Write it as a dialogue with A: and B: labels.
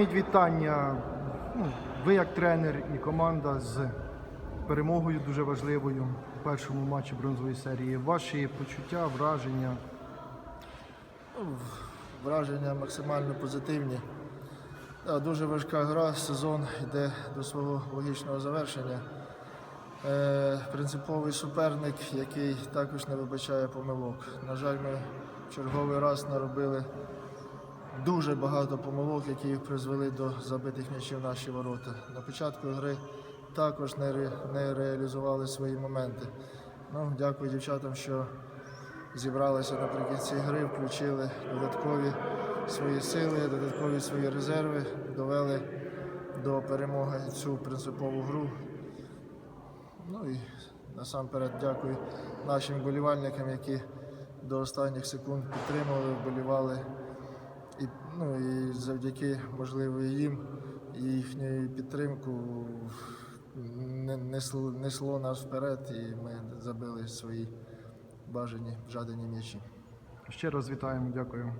A: Вітання. Ну, ви як тренер і команда з перемогою дуже важливою у першому матчі бронзової серії. Ваші почуття, враження.
B: Враження максимально позитивні. Дуже важка гра, сезон йде до свого логічного завершення. Е, принциповий суперник, який також не вибачає помилок. На жаль, ми в черговий раз наробили дуже багато помилок, які призвели до забитих м'ячів наші ворота. На початку гри також не, ре- не реалізували свої моменти. Ну, дякую дівчатам, що зібралися наприкінці гри, включили додаткові свої сили, додаткові свої резерви, довели до перемоги цю принципову гру. Ну і насамперед дякую нашим вболівальникам, які до останніх секунд підтримували, вболівали. Ну, і завдяки, можливо, їм і їхньою підтримку несло, несло нас вперед, і ми забили свої бажані, жадані м'ячі.
A: Ще раз вітаємо, дякую.